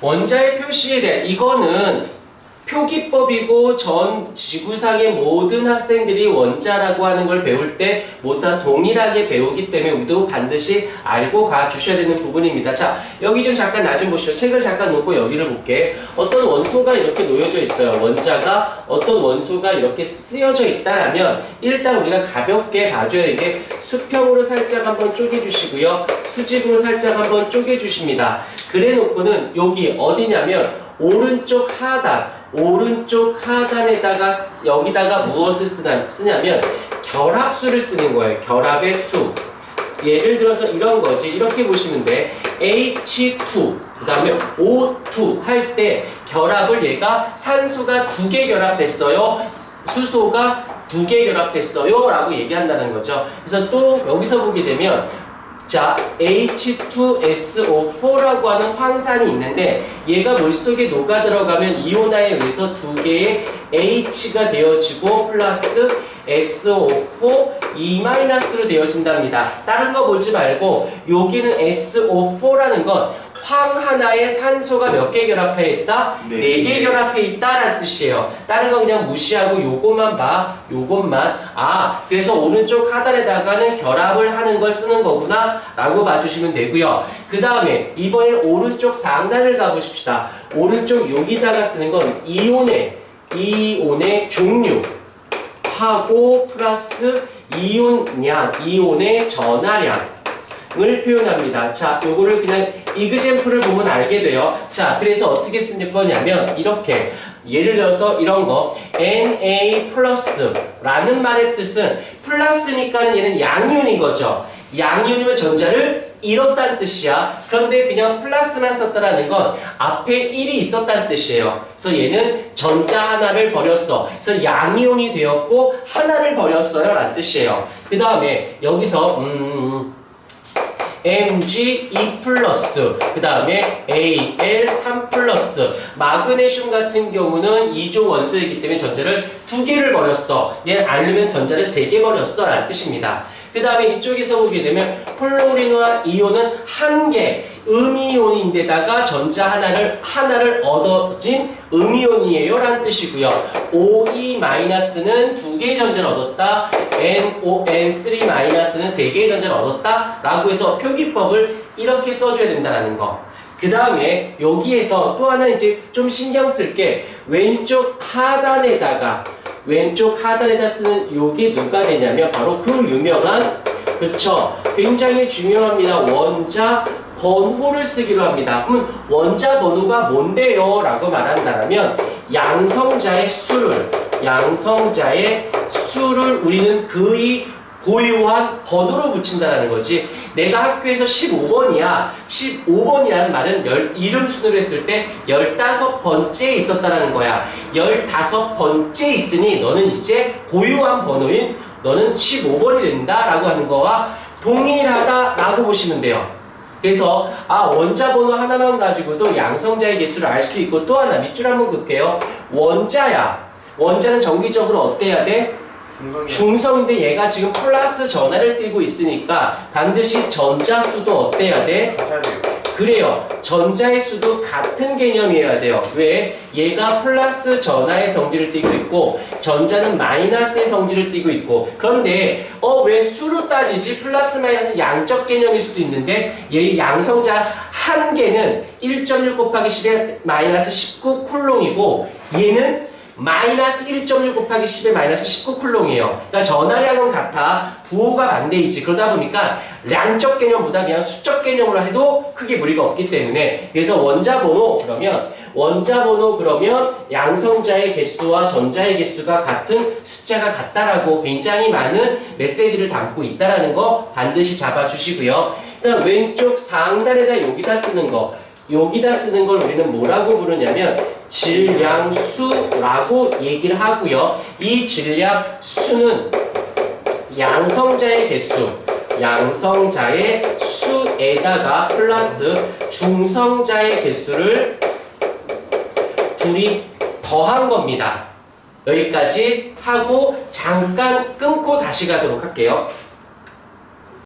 원자의 표시에 대한 이거는 표기법이고 전 지구상의 모든 학생들이 원자라고 하는 걸 배울 때 모두 다 동일하게 배우기 때문에 우리도 반드시 알고 가 주셔야 되는 부분입니다. 자, 여기 좀 잠깐 나 좀 보시죠. 책을 잠깐 놓고 여기를 볼게. 어떤 원소가 이렇게 놓여져 있어요. 원자가 어떤 원소가 이렇게 쓰여져 있다라면 일단 우리가 가볍게 봐줘야 이게 수평으로 살짝 한번 쪼개주시고요. 수직으로 살짝 한번 쪼개주십니다. 그래 놓고는 여기 어디냐면 오른쪽 하단 오른쪽 하단에다가 여기다가 무엇을 쓰나, 쓰냐면 결합수를 쓰는 거예요. 결합의 수. 예를 들어서 이런 거지. 이렇게 보시면 돼. H2 그 다음에 O2 할 때 결합을 얘가 산소가 두 개 결합했어요. 수소가 두 개 결합했어요. 라고 얘기한다는 거죠. 그래서 또 여기서 보게 되면 자, H2SO4라고 하는 황산이 있는데 얘가 물속에 녹아 들어가면 이온화에 의해서 두 개의 H가 되어지고 플러스 SO4 E-로 되어진답니다. 다른 거 보지 말고 여기는 SO4라는 건 황 하나에 산소가 몇 개 결합해 있다? 네 네개 개. 결합해 있다라는 뜻이에요. 다른 거 그냥 무시하고 요것만 봐. 요것만. 아, 그래서 오른쪽 하단에다가는 결합을 하는 걸 쓰는 거구나. 라고 봐주시면 되고요. 그 다음에 이번엔 오른쪽 상단을 가보십시다. 오른쪽 여기다가 쓰는 건 이온의, 이온의 종류. 하고 플러스 이온량, 이온의 전하량. 을 표현합니다. 자, 요거를 그냥 이그젠플을 보면 알게 돼요. 자, 그래서 어떻게 쓸 거냐면 이렇게 예를 들어서 이런 거 Na 라는 말의 뜻은 플러스니까 얘는 양이온인 거죠. 양이온이면 전자를 잃었다는 뜻이야. 그런데 그냥 플러스만 썼다라는 건 앞에 1이 있었다는 뜻이에요. 그래서 얘는 전자 하나를 버렸어. 그래서 양이온이 되었고 하나를 버렸어요. 라는 뜻이에요. 그 다음에 여기서 음... Mg 2 플러스 그 다음에 Al 3 플러스. 마그네슘 같은 경우는 2조 원소이기 때문에 전자를 두 개를 버렸어. 얘는 알루미늄 전자를 세 개 버렸어 라는 뜻입니다 그 다음에 이쪽에서 보게 되면 플로린과 이온은 한 개 음이온인데다가 전자 하나를 하나를 얻어진 음이온이에요 라는 뜻이고요. OE-는 두 개의 전자를 얻었다. NON3- 는세 개의 전자를 얻었다. 라고 해서 표기법을 이렇게 써줘야 된다는 거. 그 다음에 여기에서 또 하나 이제 좀 신경 쓸 게 왼쪽 하단에다가 왼쪽 하단에다 쓰는 요게 누가 되냐면 바로 그 유명한 그쵸? 굉장히 중요합니다. 원자 번호를 쓰기로 합니다. 그럼 원자 번호가 뭔데요? 라고 말한다면 양성자의 수를 양성자의 수를 우리는 그의 고유한 번호로 붙인다는 거지. 내가 학교에서 15번이야. 15번이라는 말은 열, 이름 순으로 했을 때 15번째 있었다는 거야. 15번째 있으니 너는 이제 고유한 번호인 너는 15번이 된다 라고 하는 거와 동일하다 라고 보시면 돼요. 그래서 아 원자 번호 하나만 가지고도 양성자의 개수를 알 수 있고 또 하나 밑줄 한번 긋게요. 원자야. 원자는 정기적으로 어때야 돼? 중성인데 얘가 지금 플러스 전하를 띠고 있으니까 반드시 전자 수도 어때야 돼? 그래요. 전자의 수도 같은 개념이어야 돼요. 왜? 얘가 플러스 전하의 성질을 띠고 있고 전자는 마이너스의 성질을 띠고 있고 그런데 어 왜 수로 따지지? 플러스 마이너스 양적 개념일 수도 있는데 얘 양성자 한 개는 1.1 곱하기 10의 마이너스 19 쿨롱이고 얘는 마이너스 1.1 곱하기 10의 마이너스 19 쿨롱이에요. 그러니까 전하량은 같아. 부호가 반대이지. 그러다 보니까 양적 개념보다 그냥 수적 개념으로 해도 크게 무리가 없기 때문에 그래서 원자 번호 그러면 원자 번호 그러면 양성자의 개수와 전자의 개수가 같은 숫자가 같다라고 굉장히 많은 메시지를 담고 있다라는 거 반드시 잡아주시고요. 그다음 왼쪽 상단에다 여기다 쓰는 거 여기다 쓰는 걸 우리는 뭐라고 부르냐면 질량수라고 얘기를 하고요. 이 질량수는 양성자의 개수, 양성자의 수에다가 플러스 중성자의 개수를 둘이 더한 겁니다. 여기까지 하고 잠깐 끊고 다시 가도록 할게요.